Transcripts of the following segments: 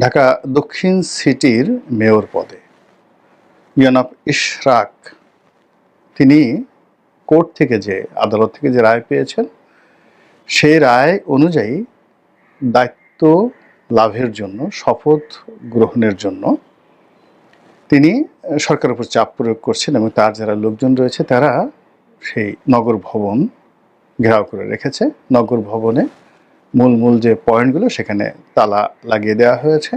ঢাকা দক্ষিণ সিটির মেয়র পদে। জনাব ইশরাক, তিনি কোর্ট থেকে যে, আদালত থেকে যে রায় পেয়েছেন, সেই রায় অনুযায়ী দায়িত্ব লাভের জন্য, শপথ গ্রহণের জন্য তিনি সরকারের উপর চাপ প্রয়োগ করছেন এবং তার যারা লোকজন রয়েছে, তারা সেই নগর ভবন ঘেরাও করে রেখেছে। নগর ভবনে মূল মূল যে পয়েন্টগুলো সেখানে তালা লাগিয়ে দেওয়া হয়েছে।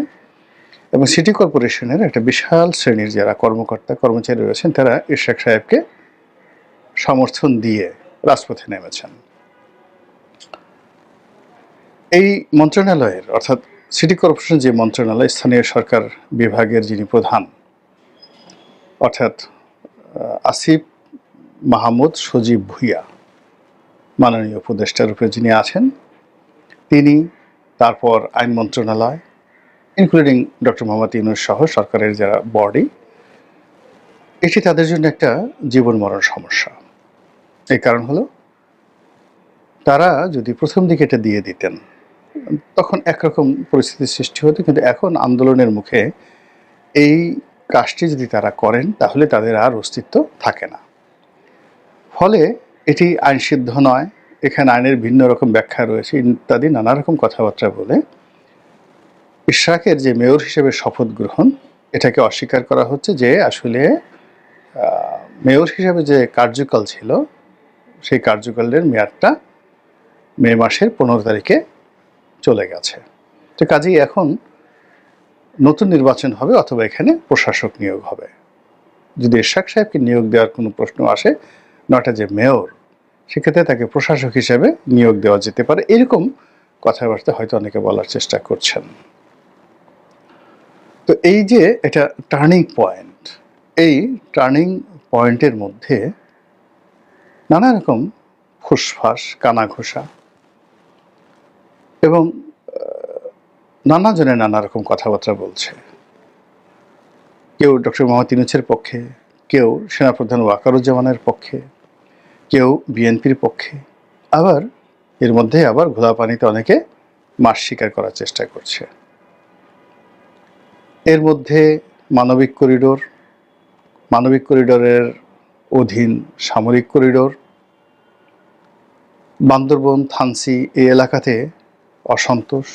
এবং সিটি কর্পোরেশনের একটা বিশাল শ্রেণির যারা কর্মকর্তা, কর্মচারী রয়েছেন, তারা ইশরাক সাহেবকে সমর্থন দিয়ে রাজপথে নেমেছেন। এই মন্ত্রণালয়ের, অর্থাৎ সিটি কর্পোরেশন যে মন্ত্রণালয়, স্থানীয় সরকার বিভাগের যিনি প্রধান, অর্থাৎ আসিফ মাহমুদ সজীব ভুইয়া, মাননীয় উপদেষ্টা রূপে যিনি আছেন তিনি, তারপর আইন মন্ত্রণালয় ইনক্লুডিং ডক্টর মোহাম্মদ ইউনুস সহ সরকারের যারা বডি এটি তাদের জন্য একটা জীবন মরণ সমস্যা। এই কারণ হলো, তারা যদি প্রথম দিকে এটা দিয়ে দিতেন, তখন একরকম পরিস্থিতির সৃষ্টি হতো, কিন্তু এখন আন্দোলনের মুখে এই কাজটি যদি তারা করেন, তাহলে তাদের আর অস্তিত্ব থাকে না। ফলে এটি আইনসিদ্ধ নয় এখানে আইনের ভিন্ন রকম ব্যাখ্যা রয়েছে, ইত্যাদি নানা রকম কথাবার্তা বলে। ইশরাকের যে মেয়র হিসেবে শপথ গ্রহণ, এটাকে অস্বীকার করা হচ্ছে যে আসলে মেয়র হিসেবে যে কার্যকাল ছিল, সেই কার্যকালের মেয়াদটা মে মাসের পনেরো তারিখে চলে গেছে। তো কাজেই এখন নতুন নির্বাচন হবে অথবা এখানে প্রশাসক নিয়োগ হবে। যদি ইশাক সাহেবকে নিয়োগ দেওয়ার কোনো প্রশ্ন আসে, নটা যে মেয়র সেক্ষেত্রে তাকে প্রশাসক হিসেবে নিয়োগ দেওয়া যেতে পারে। এরকম কথাবার্তা হয়তো অনেকে বলার চেষ্টা করছেন। তো এই যে এটা টার্নিং পয়েন্ট এই টার্নিং পয়েন্টের মধ্যে নানা রকম ফুসফাস, কানাঘোষা এবং নানা জনে নানা রকম কথাবার্তা বলছে। কেউ ডক্টর মোহাম্মদ ইনুছের পক্ষে, কেউ সেনাপ্রধান ওয়াকারুজ্জামানের পক্ষে কেউ বিএনপির পক্ষে। আবার এর মধ্যে আবার ঘোলা পানিতে অনেকে মাস স্বীকার করার চেষ্টা করছে। এর মধ্যে মানবিক করিডোর, মানবিক করিডোরের অধীন সামরিক করিডোর, বান্দরবন, থানসি এই এলাকাতে অসন্তোষ,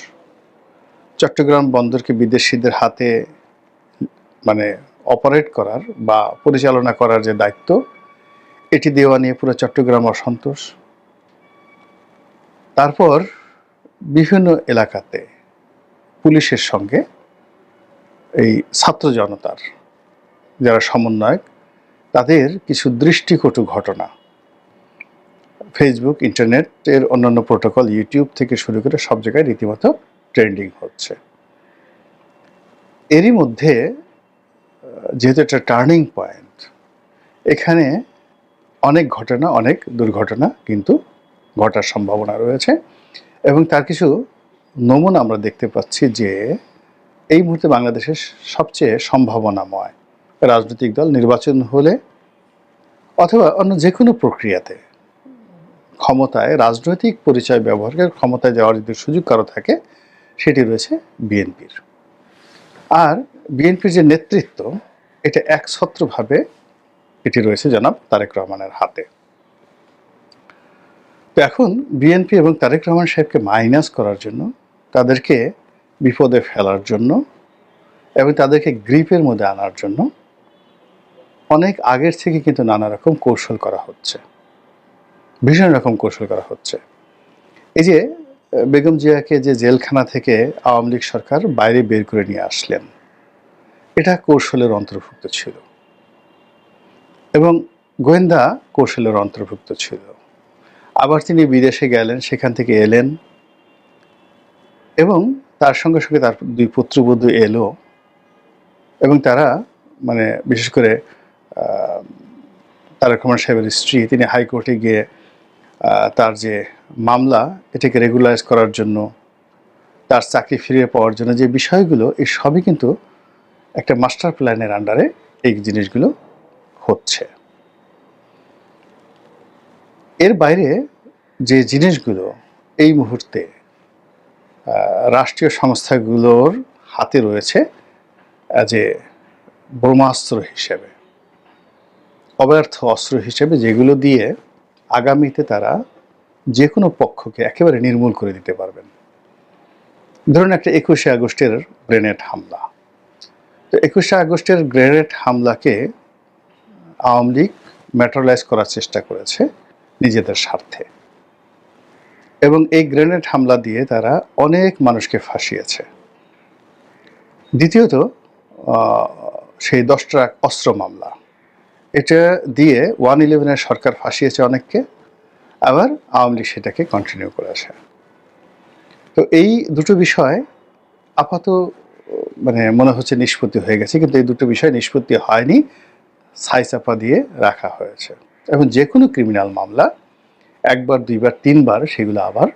চট্টগ্রাম বন্দরকে বিদেশিদের হাতে মানে অপারেট করার বা পরিচালনা করার যে দায়িত্ব এটি দেওয়া নিয়ে পুরো চট্টগ্রাম অসন্তোষ। তারপর বিভিন্ন এলাকাতে পুলিশের সঙ্গে এই ছাত্র জনতার যারা সমন্বয়ক, তাদের কিছু দৃষ্টিকটু ঘটনা। ফেসবুক ইন্টারনেটের অন্যান্য প্রোটোকল ইউটিউব থেকে শুরু করে সব জায়গায় রীতিমতো ট্রেন্ডিং হচ্ছে। এরই মধ্যে যেহেতু একটা টার্নিং পয়েন্ট, এখানে অনেক ঘটনা, অনেক দুর্ঘটনা কিন্তু ঘটার সম্ভাবনা রয়েছে এবং তার কিছু নমুনা আমরা দেখতে পাচ্ছি যে এই মুহূর্তে বাংলাদেশের সবচেয়ে সম্ভাবনাময় রাজনৈতিক দল নির্বাচন হলে অথবা অন্য যে কোনো প্রক্রিয়াতে ক্ষমতায়, রাজনৈতিক পরিচয় ব্যবহার করে ক্ষমতায় যাওয়ার যদি সুযোগ কারও থাকে, সেটি রয়েছে বিএনপির। আর বিএনপির যে নেতৃত্ব, এটা একছত্রভাবে এটি রয়েছে জনাব তারেক রহমানের হাতে। তো এখন বিএনপি এবং তারেক রহমান সাহেবকে মাইনাস করার জন্য, তাদেরকে বিপদে ফেলার জন্য এবং তাদেরকে গ্রিপের মধ্যে আনার জন্য অনেক আগের থেকে কিন্তু নানা রকম কৌশল করা হচ্ছে। ভীষণ রকম কৌশল করা হচ্ছে। এই যে, বেগম জিয়াকে যে জেলখানা থেকে আওয়ামী লীগ সরকার বাইরে বের করে নিয়ে আসলেন, এটা কৌশলের অন্তর্ভুক্ত ছিল। এবং গোয়েন্দা কৌশলের অন্তর্ভুক্ত ছিল। আবার তিনি বিদেশে গেলেন, সেখান থেকে এলেন এবং তার সঙ্গে সঙ্গে তার দুই পুত্রবধূ এলো এবং তারা মানে বিশেষ করে তারেক রহমান সাহেবের স্ত্রী, তিনি হাইকোর্টে গিয়ে তার যে মামলা, এটাকে রেগুলারাইজ করার জন্য, তার চাকরি ফিরিয়ে পাওয়ার জন্য যে বিষয়গুলো এই সবই কিন্তু একটা মাস্টার প্ল্যানের আন্ডারে এই জিনিসগুলো হচ্ছে। এর বাইরে যে জিনিসগুলো এই মুহূর্তে রাষ্ট্রীয় সংস্থাগুলোর হাতে রয়েছে যে ব্রহ্মাস্ত্র হিসেবে, অব্যর্থ অস্ত্র হিসেবে যেগুলো দিয়ে আগামীতে তারা যে কোনো পক্ষকে একেবারে নির্মূল করে দিতে পারবেন। ধরুন একটা একুশে আগস্টের গ্রেনেড হামলা। তো একুশে আগস্টের গ্রেনেড হামলাকে আওয়ামী লীগ ম্যাটারালাইজ করার চেষ্টা করেছে নিজেদের স্বার্থে। এবং এই গ্রেনেড হামলা দিয়ে তারা অনেক মানুষকে ফাঁসিয়েছে। দ্বিতীয়ত সেই দশ ট্রাক অস্ত্র মামলা। এটা দিয়ে ওয়ান ইলেভেনের সরকার ফাঁসিয়েছে অনেককে, আবার আওয়ামী লীগ সেটাকে কন্টিনিউ করেছে তো এই দুটো বিষয় আপাত মানে মনে হচ্ছে নিষ্পত্তি হয়ে গেছে, কিন্তু এই দুটো বিষয় নিষ্পত্তি হয়নি। চাপা দিয়ে রাখা হয়েছে। এখন যে কোনো ক্রিমিনাল মামলা একবার, দুইবার, তিনবার সেগুলো আবার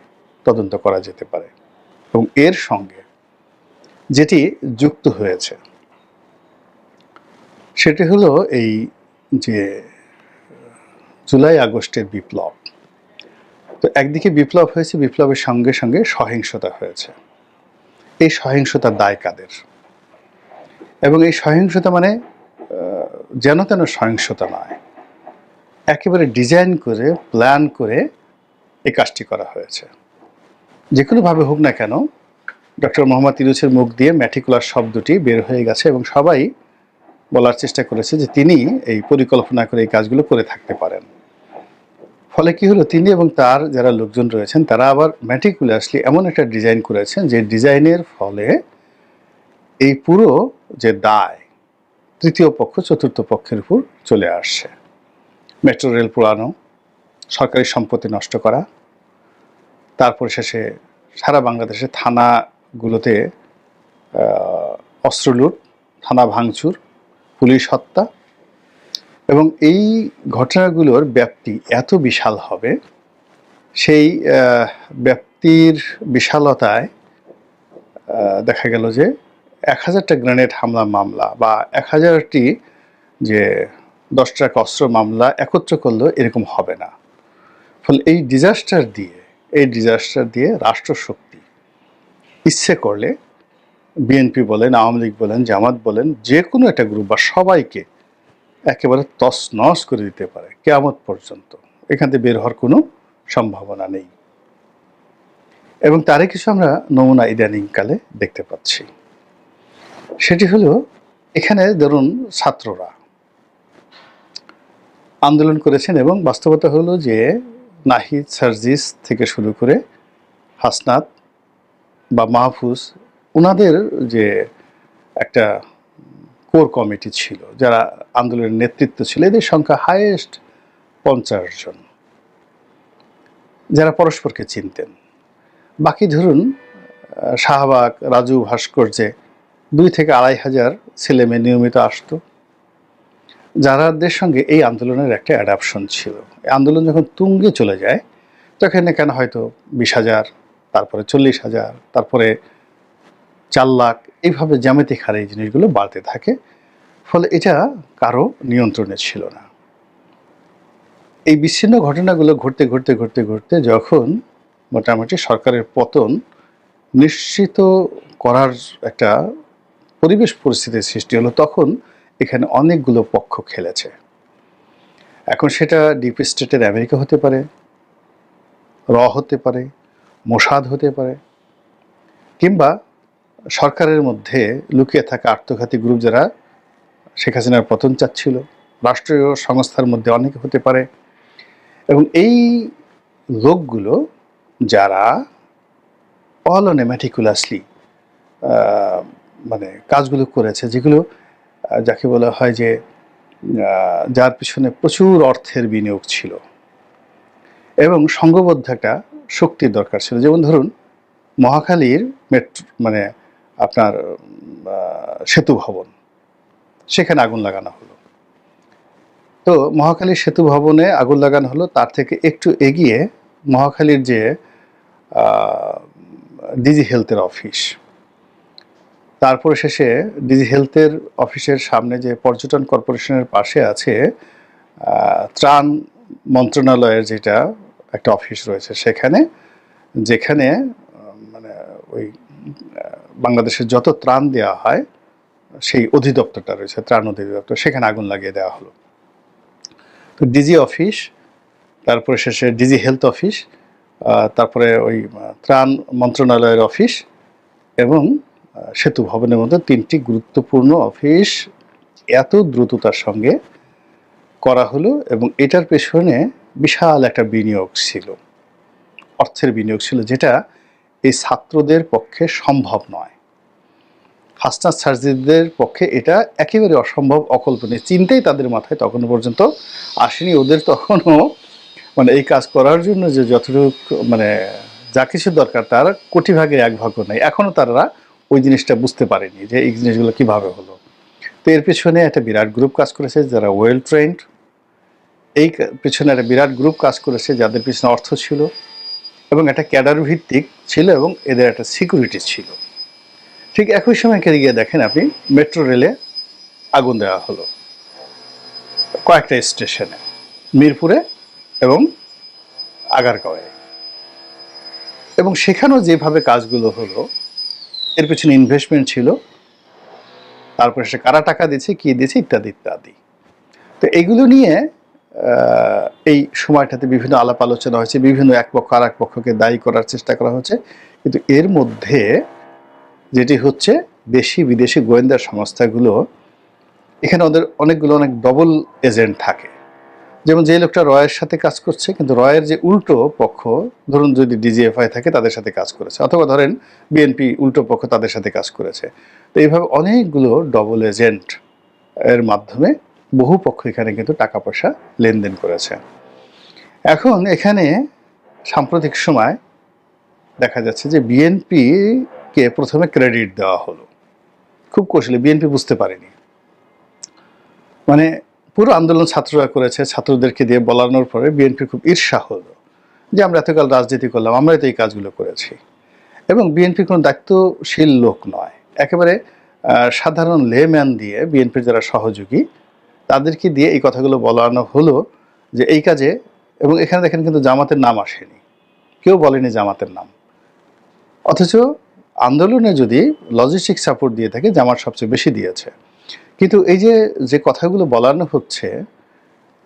তদন্ত করা যেতে পারে। এবং এর সঙ্গে যেটি যুক্ত হয়েছে, সেটি হলো এই যে জুলাই আগস্টের বিপ্লব। তো একদিকে বিপ্লব হয়েছে, বিপ্লবের সঙ্গে সঙ্গে সহিংসতা হয়েছে। এই সহিংসতার দায় কাদের? এবং এই সহিংসতা মানে যেন তেন সহিংসতা নয়। একেবারে ডিজাইন করে, প্ল্যান করে এই কাজটি করা হয়েছে। যে কোনোভাবে হোক না কেন, ডক্টর মোহাম্মদ ইউনুসের মুখ দিয়ে ম্যাটিকুলার শব্দটি বের হয়ে গেছে এবং সবাই বলার চেষ্টা করেছে যে তিনি এই পরিকল্পনা করে এই কাজগুলো করে থাকতে পারেন। ফলে কি হলো? তিনি এবং তার যারা লোকজন রয়েছেন, তারা আবার ম্যাটিকুলাসলি এমন একটা ডিজাইন করেছেন যে ডিজাইনের ফলে এই পুরো যে দায় তৃতীয় পক্ষ, চতুর্থ পক্ষের উপর চলে আসছে। মেট্রো রেল পোড়ানো সরকারি সম্পত্তি নষ্ট করা, তারপর শেষে সারা বাংলাদেশে থানাগুলোতে অস্ত্র লুট, থানা ভাঙচুর, পুলিশ হত্যা এবং এই ঘটনাগুলোর ব্যাপ্তি এত বিশাল হবে, সেই ব্যাপ্তির বিশালতায় দেখা গেল যে এক হাজারটা গ্রেনেড হামলা মামলা বা এক হাজারটি যে দশ ট্রাক অস্ত্র মামলা একত্র করলেও এরকম হবে না। ফলে এই ডিজাস্টার দিয়ে, এই ডিজাস্টার দিয়ে রাষ্ট্রশক্তি ইচ্ছে করলে বিএনপি বলেন, আওয়ামী লীগ বলেন, জামাত বলেন যে কোনো একটা গ্রুপ বা সবাইকে একেবারে তস নস করে দিতে পারে কেয়ামত পর্যন্ত। এখান থেকে বের হওয়ার কোনো সম্ভাবনা নেই। এবং তারই কিছু আমরা নমুনা ইদানিংকালে দেখতে পাচ্ছি। সেটি হলো, এখানে ধরুন ছাত্ররা আন্দোলন করেছেন এবং বাস্তবতা হলো যে নাহিদ সার্জিস থেকে শুরু করে হাসনাত বা মাহফুজ ওনাদের যে একটা কোর কমিটি ছিল, যারা আন্দোলনের নেতৃত্ব ছিল, এদের সংখ্যা হায়েস্ট পঞ্চাশ জন। যারা পরস্পরকে চিনতেন। বাকি ধরুন শাহবাগ, রাজু ভাস্কর্যে দুই থেকে আড়াই হাজার ছেলে মেয়ে নিয়মিত আসতো। যারাদের সঙ্গে এই আন্দোলনের একটা অ্যাডাপশন ছিল। আন্দোলন যখন তুঙ্গে চলে যায়, তখন এখানে হয়তো বিশ হাজার, তারপরে চল্লিশ হাজার, তারপরে চার লাখ, এইভাবে জ্যামিতিক হারে এই জিনিসগুলো বাড়তে থাকে। ফলে এটা কারও নিয়ন্ত্রণে ছিল না। এই বিচ্ছিন্ন ঘটনাগুলো ঘটতে ঘটতে ঘটতে ঘটতে যখন মোটামুটি সরকারের পতন নিশ্চিত করার একটা পরিবেশ পরিস্থিতির সৃষ্টি হলো তখন এখানে অনেকগুলো পক্ষ খেলেছে। এখন সেটা ডিপ স্টেটের আমেরিকা হতে পারে, র হতে পারে, মোসাদ হতে পারে, কিংবা সরকারের মধ্যে লুকিয়ে থাকা আত্মঘাতী গ্রুপ যারা শেখ হাসিনার পতন চাচ্ছিল, রাষ্ট্রীয় সংস্থার মধ্যে অনেকে হতে পারে। এবং এই লোকগুলো যারা ম্যাটিকুলাসলি মানে কাজগুলো করেছে, যেগুলো যাকে বলা হয় যে যার পিছনে প্রচুর অর্থের বিনিয়োগ ছিল। এবং সংঘবদ্ধ একটা শক্তির দরকার ছিল। যেমন ধরুন, মহাখালীর মেট্রো মানে আপনার সেতু ভবন, সেখানে আগুন লাগানো হলো। তো মহাখালীর সেতু ভবনে আগুন লাগানো হলো, তার থেকে একটু এগিয়ে মহাখালীর যে ডিজি হেলথের অফিস তারপরে শেষে ডিজি হেলথের অফিসের সামনে যে পর্যটন কর্পোরেশনের পাশে আছে ত্রাণ মন্ত্রণালয়ের যেটা একটা অফিস রয়েছে সেখানে, যেখানে মানে ওই বাংলাদেশের যত ত্রাণ দেওয়া হয়, সেই অধিদপ্তরটা রয়েছে, ত্রাণ অধিদপ্তর, সেখানে আগুন লাগিয়ে দেওয়া হলো। তো ডিজি অফিস, তারপরে শেষে ডিজি হেলথ অফিস তারপরে ওই ত্রাণ মন্ত্রণালয়ের অফিস এবং সেতু ভবনের মধ্যে তিনটি গুরুত্বপূর্ণ অফিস এত দ্রুততার সঙ্গে করা হলো এবং এটার পেছনে বিশাল একটা বিনিয়োগ ছিল, অর্থের বিনিয়োগ ছিল, যেটা এই ছাত্রদের পক্ষে সম্ভব নয়। হাসনাত সার্জিদের পক্ষে এটা একেবারে অসম্ভব, অকল্পনীয়। চিন্তাই তাদের মাথায় তখনও পর্যন্ত আসেনি। ওদের তখনও মানে এই কাজ করার জন্য যে যতটুকু মানে যা কিছু দরকার, তার কোটি ভাগের এক ভাগও নেই। এখনও তারা ওই জিনিসটা বুঝতে পারেনি যে এই জিনিসগুলো কীভাবে হলো। তো এর পেছনে একটা বিরাট গ্রুপ কাজ করেছে যারা ওয়েল ট্রেন্ড এই পিছনে একটা বিরাট গ্রুপ কাজ করেছে যাদের পিছনে অর্থ ছিল এবং একটা ক্যাডার ভিত্তিক ছিল এবং এদের একটা সিকিউরিটি ছিল। ঠিক একই সময় কেটে গিয়ে দেখেন আপনি মেট্রো রেলে আগুন দেওয়া হলো। কয়েকটা স্টেশনে মিরপুরে এবং আগারগাঁওয়ে। এবং সেখানেও যেভাবে কাজগুলো হলো এর পেছনে ইনভেস্টমেন্ট ছিল। তারপরে সে কারা টাকা দিচ্ছে কি দিচ্ছে ইত্যাদি ইত্যাদি। তো এইগুলো নিয়ে এই সময়টাতে বিভিন্ন আলাপ আলোচনা হয়েছে, বিভিন্ন এক পক্ষ আর এক পক্ষকে দায়ী করার চেষ্টা করা হচ্ছে। কিন্তু এর মধ্যে যেটি হচ্ছে, দেশি, বিদেশি গোয়েন্দা সংস্থাগুলো, এখানে ওদের অনেকগুলো অনেক ডবল এজেন্ট থাকে। যেমন যে লোকটা রয়ের সাথে কাজ করছে, কিন্তু রয়ের যে উল্টো পক্ষ, ধরুন যদি ডিজিএফআই থাকে, তাদের সাথে কাজ করেছে। অথবা ধরেন বিএনপি উল্টো পক্ষ তাদের সাথে কাজ করেছে। তো এইভাবে অনেকগুলো ডবল এজেন্ট এর মাধ্যমে বহু পক্ষ এখানে কিন্তু টাকা পয়সা লেনদেন করেছে। এখন এখানে সাম্প্রতিক সময় দেখা যাচ্ছে যে বিএনপি কে প্রথমে ক্রেডিট দেওয়া হলো। খুব কৌশলে, বিএনপি বুঝতে পারেনি। মানে পুরো আন্দোলন ছাত্ররা করেছে, ছাত্রদেরকে দিয়ে বলানোর পরে বিএনপি খুব ঈর্ষা হলো যে আমরা এতকাল রাজনীতি করলাম, আমরাই তো এই কাজগুলো করেছি। এবং বিএনপি কোনো দায়িত্বশীল লোক নয়। একেবারে সাধারণ লেম্যান দিয়ে বিএনপির যারা সহযোগী, তাদেরকে দিয়ে এই কথাগুলো বলানো হলো যে এই কাজে, এবং এখানে দেখেন কিন্তু জামাতের নাম আসেনি। কেউ বলেনি জামাতের নাম। অথচ আন্দোলনে যদি লজিস্টিক সাপোর্ট দিয়ে থাকে, জামাত সবচেয়ে বেশি দিয়েছে। কিন্তু এই যে যে কথাগুলো বলানো হচ্ছে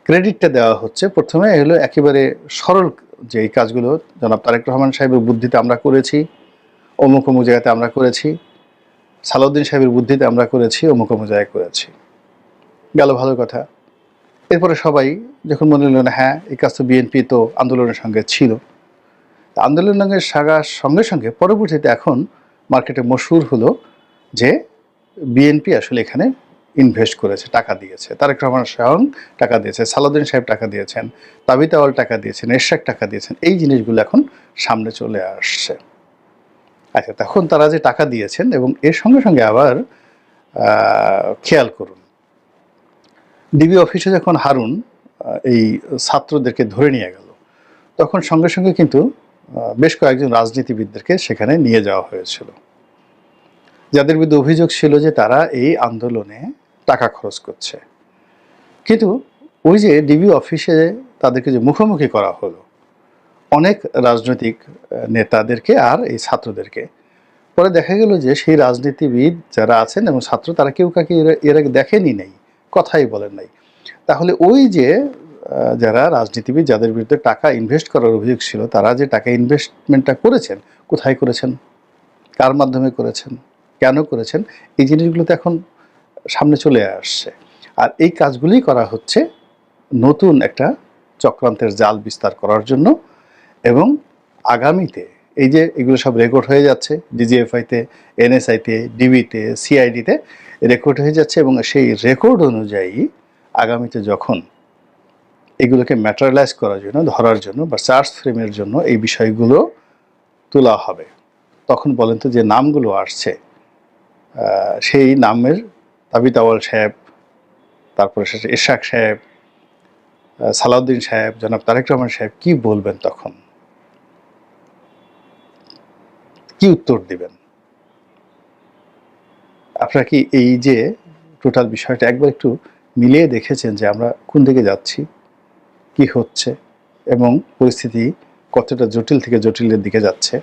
ক্রেডিটটা দেওয়া হচ্ছে, প্রথমে হলো একেবারে সরল যে এই কাজগুলো জনাব তারেক রহমান সাহেবের বুদ্ধিতে আমরা করেছি, অমুক অমুক জায়গাতে আমরা করেছি, সালাউদ্দিন সাহেবের বুদ্ধিতে আমরা করেছি, অমুক অমুক জায়গায় করেছি। গেল ভালো কথা। এরপরে সবাই যখন মনে হলো না হ্যাঁ এই কাজ তো বিএনপি তো আন্দোলনের সঙ্গে ছিল আন্দোলনের সাগার সঙ্গে সঙ্গে পরবর্তীতে এখন মার্কেটে মশহুর হলো যে বিএনপি আসলে এখানে ইনভেস্ট করেছে, টাকা দিয়েছে। তারেক রহমান স্বয়ং টাকা দিয়েছে, সালাউদ্দিন সাহেব টাকা দিয়েছেন তাবিতাওয়াল টাকা দিয়েছেন, এরশাক টাকা দিয়েছেন। এই জিনিসগুলো এখন সামনে চলে আসছে। আচ্ছা তখন তারা যে টাকা দিয়েছেন এবং এর সঙ্গে সঙ্গে আবার খেয়াল করুন। ডিবি অফিসে যখন হারুন এই ছাত্রদেরকে ধরে নিয়ে গেল, তখন সঙ্গে সঙ্গে কিন্তু বেশ কয়েকজন রাজনীতিবিদদেরকে সেখানে নিয়ে যাওয়া হয়েছিল। যাদের বিরুদ্ধে অভিযোগ ছিল যে তারা এই আন্দোলনে টাকা খরচ করছে। কিন্তু ওই যে ডিবি অফিসে তাদেরকে যে মুখোমুখি করা হলো, অনেক রাজনৈতিক নেতাদেরকে আর এই ছাত্রদেরকে। পরে দেখা গেল যে সেই রাজনীতিবিদ যারা আছেন এবং ছাত্র, তারা কেউ কাকে এর আগে দেখেনি নেই, কথাই বলেন নাই। তাহলে ওই যে যারা রাজনীতিবিদ যাদের বিরুদ্ধে টাকা ইনভেস্ট করার অভিযোগ ছিল, তারা যে টাকা ইনভেস্টমেন্টটা করেছেন, কোথায় করেছেন? কার মাধ্যমে করেছেন? কেন করেছেন? এই জিনিসগুলো তো এখন সামনে চলে আসছে। আর এই কাজগুলি করা হচ্ছে নতুন একটা চক্রান্তের জাল বিস্তার করার জন্য এবং আগামীতে এই যে এগুলো সব রেকর্ড হয়ে যাচ্ছে, ডিজিএফআইতে, এনএসআইতে, ডিবিতে, সিআইডিতে রেকর্ড হয়ে যাচ্ছে এবং সেই রেকর্ড অনুযায়ী আগামীতে যখন এগুলোকে ম্যাটারালাইজ করার জন্য, ধরার জন্য বা চার্জ ফ্রেমের জন্য এই বিষয়গুলো তোলা হবে, তখন বলেন তো যে নামগুলো আসছে সেই নামের তাবিতাওয়াল সাহেব, তারপরে শেষে ইশাক সাহেব সালাউদ্দিন সাহেব, জনাব তারেক রহমান সাহেব কি বলবেন তখন? কি উত্তর দিবেন? আপনারা কি এই যে টোটাল বিষয়টা একবার একটু মিলিয়ে দেখেছেন যে আমরা কোন দিকে যাচ্ছি, কি হচ্ছে, এবং পরিস্থিতি কতটা জটিল থেকে জটিলের দিকে যাচ্ছে?